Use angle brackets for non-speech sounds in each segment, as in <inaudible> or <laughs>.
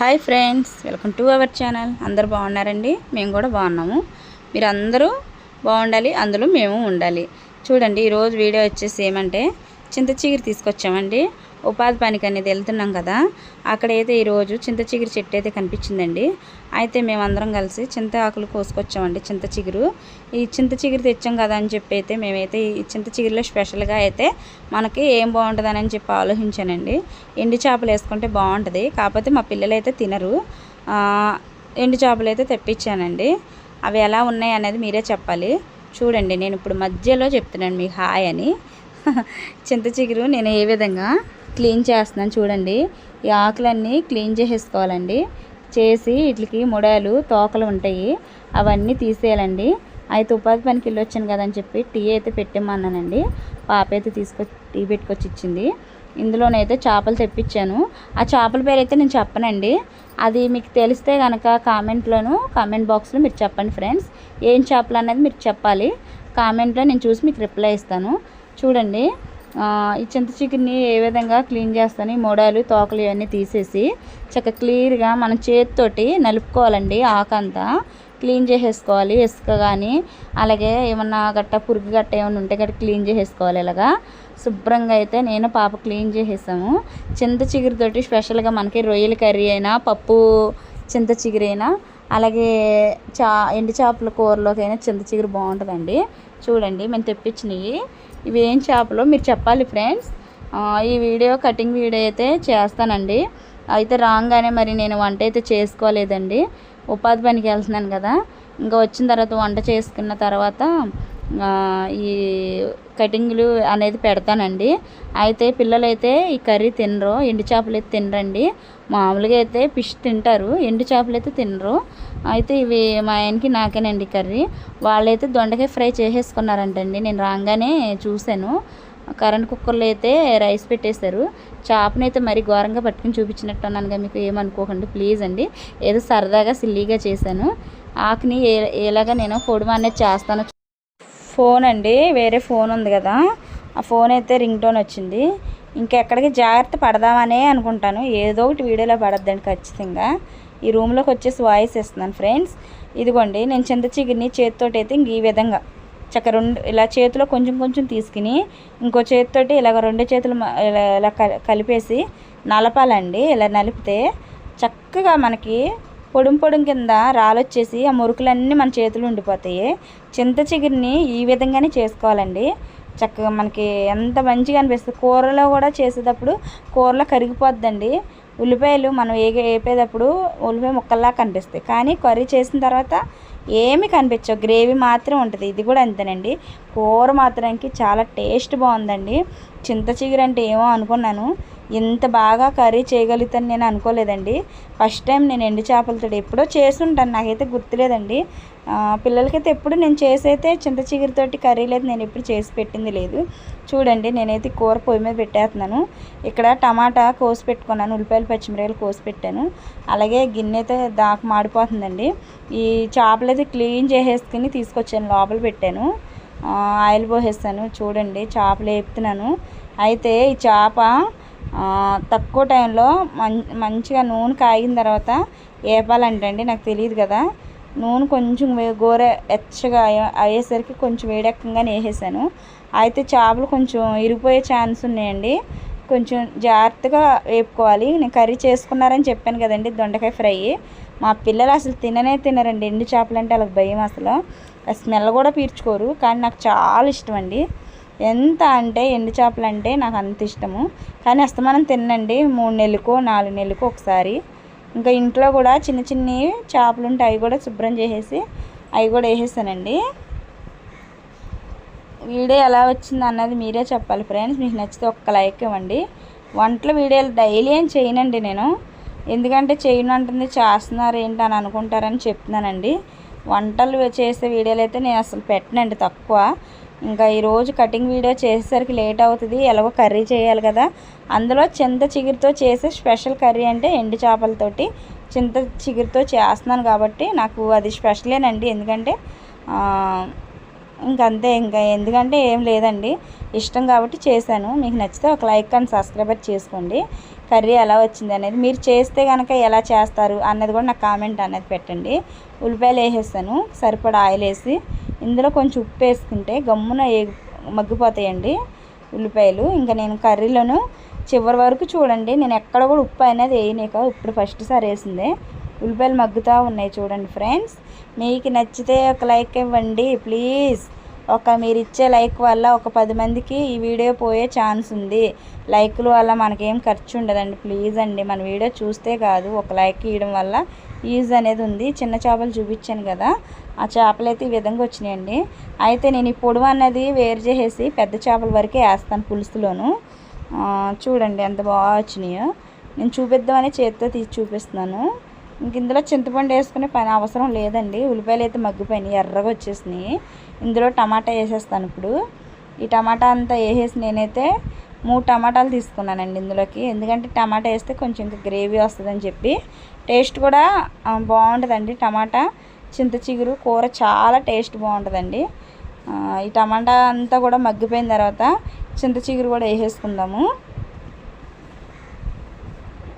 Hi friends welcome to our channel. అందరు బాగున్నారండి? మేము కూడా బాగున్నాము. మీరు అందరూ బాగుండాలి అందులో మేము ఉండాలి. చూడండి ఈరోజు వీడియో వచ్చేసి ఏమంటే చింత చిగురు తీసుకొచ్చామండి. ఉపాధి పనికి అనేది వెళ్తున్నాం కదా అక్కడైతే ఈరోజు చింత చిగురు చెట్టు అయితే కనిపించిందండి. అయితే మేమందరం కలిసి చింత ఆకులు కోసుకొచ్చామండి చింత చిగురు. ఈ చింత చిగురు తెచ్చాం కదా అని చెప్పి అయితే మేమైతే ఈ చింత చిగురులో స్పెషల్గా అయితే మనకి ఏం బాగుంటుందని అని చెప్పి ఆలోచించానండి. ఎండి చేపలు వేసుకుంటే బాగుంటుంది కాకపోతే మా పిల్లలు అయితే తినరు ఎండు చేపలు అయితే తెప్పించానండి. అవి ఎలా ఉన్నాయి అనేది మీరే చెప్పాలి. చూడండి నేను ఇప్పుడు మధ్యలో చెప్తున్నాను మీకు హాయ్ అని. <laughs> చింత చిగురు నేను ఏ విధంగా క్లీన్ చేస్తున్నాను చూడండి. ఈ ఆకులన్నీ క్లీన్ చేసేసుకోవాలండి. చేసి వీటికి ముడాలు తోకలు ఉంటాయి. అవన్నీ తీసేయాలండి. అయితే ఉపాధి పనికి వెళ్ళి వచ్చాను కదా అని చెప్పి టీ అయితే పెట్టిమ్మన్నానండి పాప అయితే తీసుకొచ్చి టీ పెట్టుకొచ్చి ఇచ్చింది. ఇందులోనైతే చేపలు తెప్పించాను. ఆ చేపల పేరు అయితే నేను చెప్పనండి. అది మీకు తెలిస్తే కనుక కామెంట్లోను కామెంట్ బాక్స్లో మీరు చెప్పండి ఫ్రెండ్స్. ఏం చేపలు అనేది మీరు చెప్పాలి. కామెంట్లో నేను చూసి మీకు రిప్లై ఇస్తాను. చూడండి. ఈ చింత చికెన్ని ఏ విధంగా క్లీన్ చేస్తాను? మూడాలు మొడాలు తోకలు ఇవన్నీ తీసేసి చక్కగా క్లియర్గా మన చేతితోటి నలుపుకోవాలండి ఆకంతా. క్లీన్ చేసేసుకోవాలి ఇసుక కానీ అలాగే ఏమన్నా గట్ట పురుగు గట్ట ఏమైనా ఉంటే గట్ట క్లీన్ చేసేసుకోవాలి ఇలాగా. శుభ్రంగా అయితే నేను పాప క్లీన్ చేసేసాము. చింత చిగురుతోటి స్పెషల్గా మనకి రొయ్యల కర్రీ అయినా పప్పు చింత చిగురు అయినా అలాగే చా ఎండు చేపల కూరలోకైనా చింత చిగురు బాగుంటుందండి. చూడండి మేము తెప్పించినవి. ఇవి ఏం చేపలో మీరు చెప్పాలి ఫ్రెండ్స్. ఈ వీడియో కటింగ్ వీడియో అయితే చేస్తానండి. అయితే రాగానే మరి నేను వంట అయితే చేసుకోలేదండి. ఉపాధి పనికి వెళ్తున్నాను కదా. ఇంకా వచ్చిన తర్వాత వంట చేసుకున్న తర్వాత ఈ కటింగ్లు అనేది పెడతానండి. అయితే పిల్లలైతే ఈ కర్రీ తినరు ఎండు చేపలు అయితే తినరండి. మామూలుగా అయితే ఫిష్ తింటారు ఎండు చేపలు అయితే తినరు. అయితే ఇవి మా ఆయనకి నాకేనండి కర్రీ. వాళ్ళైతే దొండకాయ ఫ్రై చేసేసుకున్నారంటండి నేను రాగానే చూశాను. కరెంట్ కుక్కర్లో అయితే రైస్ పెట్టేశారు. చేపనైతే మరి ఘోరంగా పట్టుకుని చూపించినట్టు అన్నానుగా మీకు ఏమనుకోకండి ప్లీజ్ అండి. ఏదో సరదాగా సిల్లీగా చేశాను. ఆకుని ఏ ఎలాగా నేను పొడుమ అనేది చేస్తాను ఫోన్ అండి వేరే ఫోన్ ఉంది కదా. ఆ ఫోన్ అయితే రింగ్ టోన్ వచ్చింది. ఇంకెక్కడికి జాగ్రత్త పడదామనే అనుకుంటాను. ఏదో ఒకటి వీడియోలో పడద్దండి ఖచ్చితంగా. ఈ రూమ్లోకి వచ్చేసి వాయిస్ ఇస్తున్నాను ఫ్రెండ్స్. ఇదిగోండి నేను చింత చిగురిని చేతితోటి అయితే ఇంక ఈ విధంగా చక్క రెండు ఇలా చేతిలో కొంచెం కొంచెం తీసుకుని ఇంకో చేతితోటి ఇలాగ రెండు చేతులు ఇలా ఇలా కలిపేసి నలపాలండి. ఇలా నలిపితే చక్కగా మనకి పొడుం పొడుం కింద రాలొచ్చేసి ఆ మురుకులన్నీ మన చేతులు ఉండిపోతాయి. చింత చిగురిని ఈ విధంగానే చేసుకోవాలండి. చక్కగా మనకి ఎంత మంచిగా అనిపిస్తుంది. కూరలో కూడా చేసేటప్పుడు కూరలో కరిగిపోద్దండి. ఉల్లిపాయలు మనం ఏగే వేపేటప్పుడు ఉల్లిపాయ ముక్కల్లా కనిపిస్తాయి. కానీ కర్రీ చేసిన తర్వాత ఏమి కనిపించవు. గ్రేవీ మాత్రం ఉంటుంది. ఇది కూడా అంతేనండి. కూర మాత్రానికి చాలా టేస్ట్ బాగుందండి. చింత చిగురు అంటే ఏమో అనుకున్నాను. ఇంత బాగా కర్రీ చేయగలుగుతాను నేను అనుకోలేదండి. ఫస్ట్ టైం నేను ఎండు చేపలతో ఎప్పుడో చేస్తుంటాను. నాకైతే గుర్తులేదండి. పిల్లలకైతే ఎప్పుడు నేను చేసైతే చింత చిగురితోటి కర్రీలు అయితే నేను ఎప్పుడు చేసి పెట్టింది లేదు. చూడండి నేనైతే కూర పొయ్యి మీద పెట్టేస్తున్నాను. ఇక్కడ టమాటా కోసి పెట్టుకున్నాను ఉల్లిపాయలు పచ్చిమిరపకాయలు కోసి పెట్టాను. అలాగే గిన్నె అయితే దాకా మాడిపోతుందండి. ఈ చేపలు అయితే క్లీన్ చేసేసుకుని తీసుకొచ్చాను లోపల పెట్టాను. ఆయిల్ పోసేస్తాను చూడండి చేపలు వేపుతున్నాను. అయితే ఈ చేప తక్కువ టైంలో మం మంచిగా నూనె కాగిన తర్వాత వేపాలంటండి నాకు తెలియదు కదా. నూనె కొంచెం వే- గోర ఎచ్చగా అయ్యేసరికి కొంచెం వేడెక్కగానే వేసేసాను. అయితే చేపలు కొంచెం ఇరిగిపోయే ఛాన్స్ ఉన్నాయండి. కొంచెం జాగ్రత్తగా వేపుకోవాలి. నేను కర్రీ చేసుకున్నారని చెప్పాను కదండి దొండకాయ ఫ్రై. మా పిల్లలు అసలు తిననే తినరండి ఎండు చేపలు అంటే వాళ్ళకి భయం అసలు. స్మెల్ కూడా పీర్చుకోరు కానీ నాకు చాలా ఇష్టం అండి ఎంత అంటే ఎండు చేపలు అంటే నాకు అంత ఇష్టము. కానీ అస్తమానం తినండి మూడు నెలలకో నాలుగు నెలలకో ఒకసారి. ఇంకా ఇంట్లో కూడా చిన్న చిన్ని చేపలు ఉంటే అవి కూడా శుభ్రం చేసేసి అవి కూడా వేసేసానండి వీడియో ఎలా వచ్చింది అన్నది మీరే చెప్పాలి ఫ్రెండ్స్ మీకు నచ్చితే ఒక్క లైక్ ఇవ్వండి. వంటల వీడియోలు డైలీ ఏం చేయనండి నేను. ఎందుకంటే చేయను అంటుంది చేస్తున్నారు ఏంటి అని అనుకుంటారని చెప్తున్నానండి. వంటలు చేసే వీడియోలు అయితే నేను అసలు పెట్టనండి తక్కువ. ఇంకా ఈరోజు కటింగ్ వీడియో చేసేసరికి లేట్ అవుతుంది. ఎలాగో కర్రీ చేయాలి కదా. అందులో చింత చిగురుతో చేసే స్పెషల్ కర్రీ అంటే ఎండు చేపలతోటి చింత చిగురుతో చేస్తున్నాను కాబట్టి నాకు అది స్పెషలేనండి ఎందుకంటే ఇంకంతే ఇంకా ఎందుకంటే ఏం లేదండి. ఇష్టం కాబట్టి చేశాను. మీకు నచ్చితే ఒక లైక్ అండ్ సబ్స్క్రైబర్ చేసుకోండి. కర్రీ ఎలా వచ్చింది అనేది మీరు చేస్తే కనుక ఎలా చేస్తారు అన్నది కూడా నాకు కామెంట్ అనేది పెట్టండి. ఉల్లిపాయలు వేసేస్తాను సరిపడా ఆయిల్ వేసి ఇందులో కొంచెం ఉప్పు వేసుకుంటే గమ్మున మగ్గిపోతాయండి ఉల్లిపాయలు. ఇంకా నేను కర్రీలోను చివరి వరకు చూడండి నేను ఎక్కడ కూడా ఉప్పు అనేది వేయనీక. ఇప్పుడు ఫస్ట్ సారి వేసిందే. ఉల్లిపాయలు మగ్గుతూ ఉన్నాయి చూడండి ఫ్రెండ్స్. మీకు నచ్చితే ఒక లైక్ ఇవ్వండి ప్లీజ్. ఒక మీరు ఇచ్చే లైక్ వల్ల ఒక పది మందికి ఈ వీడియో పోయే ఛాన్స్ ఉంది. లైక్ల వల్ల మనకేం ఖర్చు ఉండదండి. ప్లీజ్ అండి మన వీడియో చూస్తే కాదు ఒక లైక్ ఇవ్వడం వల్ల యూజ్ అనేది ఉంది. చిన్న చేపలు చూపించాను కదా ఆ చేపలు అయితే ఈ విధంగా వచ్చినాయండి. అయితే నేను ఈ పొడవు అన్నది వేరు చేసేసి పెద్ద చేపల వరకే వేస్తాను పులుసులోను. చూడండి ఎంత బాగా వచ్చినాయో. నేను చూపిద్దామని చేతితో తీసి చూపిస్తున్నాను. ఇంక ఇందులో చింతపండు వేసుకునే పని అవసరం లేదండి. ఉల్లిపాయలు అయితే మగ్గిపోయినాయి ఎర్రగా వచ్చేసినాయి. ఇందులో టమాటా వేసేస్తాను ఇప్పుడు. ఈ టమాటా అంతా వేసేసి నేనైతే మూడు టమాటాలు తీసుకున్నానండి ఇందులోకి. ఎందుకంటే టమాటా వేస్తే కొంచెం ఇంకా గ్రేవీ వస్తుందని చెప్పి. టేస్ట్ కూడా బాగుంటుందండి టమాటా. చింత చిగురు కూర చాలా టేస్ట్ బాగుంటుందండి. ఈ టమాటా అంతా కూడా మగ్గిపోయిన తర్వాత చింత చిగురు కూడా వేసేసుకుందాము.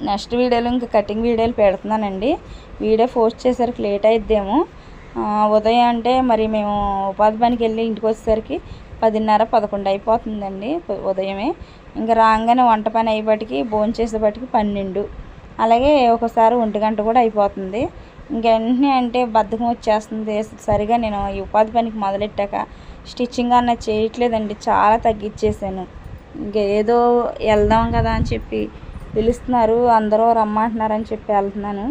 నెక్స్ట్ వీడియోలో ఇంకా కటింగ్ వీడియోలు పెడుతున్నానండి. వీడియో పోస్ట్ చేసరికి లేట్ అయిద్దేమో. ఉదయం అంటే మరి మేము ఉపాధి పనికి వెళ్ళి ఇంటికి వచ్చేసరికి పదిన్నర పదకొండు అయిపోతుందండి ఉదయమే. ఇంకా రాగానే వంట పని అయ్యేపటికి భోంచేసేపటికి పన్నెండు. అలాగే ఒకసారి ఒంటి గంట కూడా అయిపోతుంది. ఇంక వెంటనే అంటే బద్ధకం వచ్చేస్తుంది. సరిగా నేను ఈ ఉపాధి పనికి మొదలెట్టాక స్టిచ్చింగ్ అన్న చేయట్లేదండి. చాలా తగ్గించేసాను ఇంక ఏదో వెళ్దాం కదా అని చెప్పి పిలుస్తున్నారు. అందరూ రమ్మంటున్నారని చెప్పి వెళ్తున్నాను.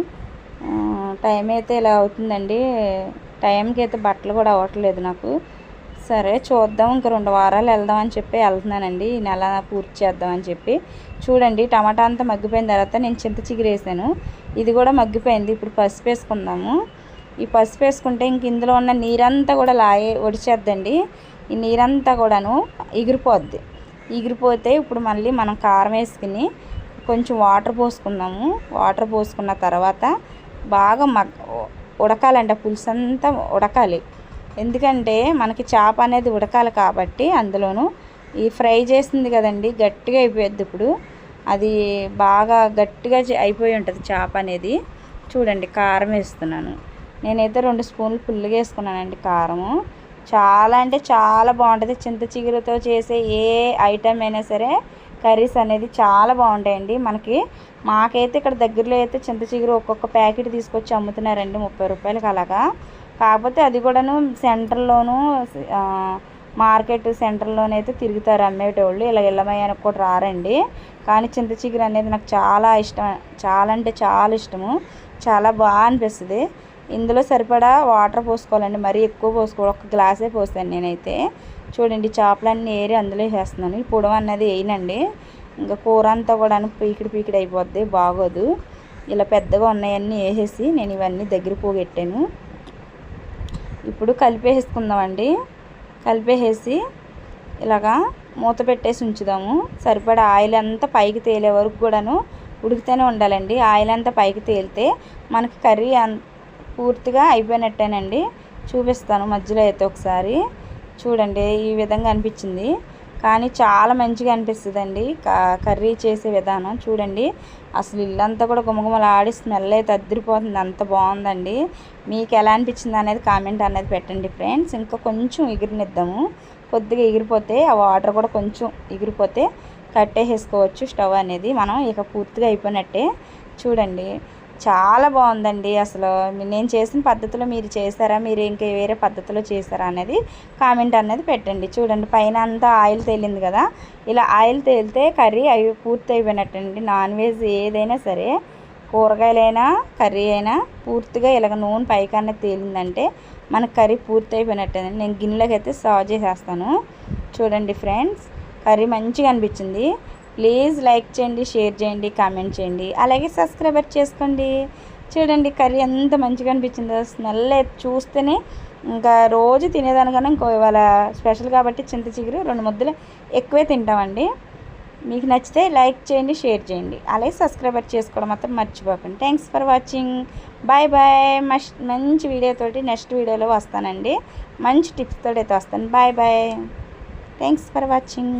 టైం అయితే ఇలా అవుతుందండి. టైంకి అయితే బట్టలు కూడా అవ్వట్లేదు నాకు. సరే చూద్దాం ఇంక రెండు వారాలు వెళ్దామని చెప్పి వెళ్తున్నానండి. ఈ నెల పూర్తి చేద్దామని చెప్పి. చూడండి టమాటా అంతా మగ్గిపోయిన తర్వాత నేను చింత చిగురేసాను ఇది కూడా మగ్గిపోయింది. ఇప్పుడు పసుపు వేసుకుందాము. ఈ పసుపు వేసుకుంటే ఇంక ఇందులో ఉన్న నీరంతా కూడా లాయే ఒడిచేద్దండి. ఈ నీరంతా కూడాను ఎగిరిపోద్ది. ఎగిరిపోతే ఇప్పుడు మళ్ళీ మనం కారం వేసుకుని కొంచెం వాటర్ పోసుకుందాము. వాటర్ పోసుకున్న తర్వాత బాగా మగ్ ఉడకాలండి. పులుసు అంతా ఉడకాలి. ఎందుకంటే మనకి చేప అనేది ఉడకాలి కాబట్టి అందులోనూ ఈ ఫ్రై చేసింది కదండి గట్టిగా అయిపోద్ది ఇప్పుడు. అది బాగా గట్టిగా అయిపోయి ఉంటుంది చేప అనేది. చూడండి కారం వేస్తున్నాను. నేనైతే రెండు స్పూన్లు ఫుల్గా వేసుకున్నానండి కారము. చాలా అంటే చాలా బాగుంటుంది. చింత చిగురుతో చేసే ఏ ఐటమ్ అయినా సరే కర్రీస్ అనేది చాలా బాగుంటాయండి. మనకి మాకైతే ఇక్కడ దగ్గరలో అయితే చింత చిగురు ఒక్కొక్క ప్యాకెట్ తీసుకొచ్చి అమ్ముతున్నారండి ముప్పై రూపాయలకి అలాగా. కాకపోతే అది కూడాను సెంటర్లోను మార్కెట్ సెంటర్లోనైతే తిరుగుతారు అమ్మేటోళ్ళు. ఇలా ఇళ్ళమయ్యానికి కూడా రారండి. కానీ చింత చిగురు అనేది నాకు చాలా ఇష్టం చాలా అంటే చాలా ఇష్టము. చాలా బాగా అనిపిస్తుంది. ఇందులో సరిపడా వాటర్ పోసుకోవాలండి. మరీ ఎక్కువ పోసుకోవాలి ఒక గ్లాసే పోస్తాను నేనైతే. చూడండి చేపలన్నీ ఏరి అందులో వేస్తున్నాను. ఈ పొడవు అన్నది వేయనండి. ఇంకా కూర అంతా కూడా పీకిడి పీకిడి అయిపోద్ది బాగోదు. ఇలా పెద్దగా ఉన్నాయన్నీ వేసేసి నేను ఇవన్నీ దగ్గర పోగెట్టాను. ఇప్పుడు కలిపేసుకుందామండి కలిపేసి ఇలాగా మూత పెట్టేసి ఉంచుదాము. సరిపడా ఆయిల్ అంతా పైకి తేలే వరకు కూడాను ఉడికితేనే ఉండాలండి. ఆయిల్ అంతా పైకి తేలితే మనకి కర్రీ పూర్తిగా అయిపోయినట్టేనండి. చూపిస్తాను మధ్యలో అయితే ఒకసారి. చూడండి ఈ విధంగా అనిపించింది. కానీ చాలా మంచిగా అనిపిస్తుందండి. కర్రీ చేసే విధానం. చూడండి అసలు ఇల్లంతా కూడా గుమగుమలాడి స్మెల్ అయితే అద్దరిపోతుంది. అంత బాగుందండి. మీకు ఎలా అనిపించింది అనేది కామెంట్ అనేది పెట్టండి ఫ్రెండ్స్. ఇంకా కొంచెం ఎగిరినిద్దాము. కొద్దిగా ఎగిరిపోతే ఆ వాటర్ కూడా కొంచెం ఎగిరిపోతే కట్టేసేసుకోవచ్చు స్టవ్ అనేది. మనం ఇక పూర్తిగా అయిపోయినట్టే. చూడండి చాలా బాగుందండి. అసలు నేను చేసిన పద్ధతిలో మీరు చేశారా మీరు ఇంకా వేరే పద్ధతిలో చేశారా అనేది కామెంట్ అనేది పెట్టండి. చూడండి పైన అంతా ఆయిల్ తేలింది కదా. ఇలా ఆయిల్ తేలితే కర్రీ అవి పూర్తి అయిపోయినట్టండి. నాన్ వెజ్ ఏదైనా సరే కూరగాయలైనా కర్రీ అయినా పూర్తిగా ఇలాగ నూనె పైకన్నా తేలిందంటే మన కర్రీ పూర్తి అయిపోయినట్టేనండి నేను గిన్నెలోకి అయితే సర్వ్ చేసేస్తాను. చూడండి ఫ్రెండ్స్ కర్రీ మంచిగా అనిపించింది. ప్లీజ్ లైక్ చేయండి షేర్ చేయండి కామెంట్ చేయండి. అలాగే సబ్స్క్రైబర్ చేసుకోండి. చూడండి కర్రీ ఎంత మంచిగా అనిపించిందో. స్మెల్ చూస్తేనే ఇంకా రోజు తినేదానికన్నా ఇంకో ఇవాళ స్పెషల్ కాబట్టి చింత చిగురు రెండు ముద్దలు ఎక్కువే తింటామండి. మీకు నచ్చితే లైక్ చేయండి షేర్ చేయండి. అలాగే సబ్స్క్రైబర్ చేసుకోవడం మాత్రం మర్చిపోకండి. Thanks for watching bye bye మంచి వీడియోతోటి నెక్స్ట్ వీడియోలో వస్తానండి. మంచి టిప్స్తోటి అయితే వస్తాను. Bye bye thanks for watching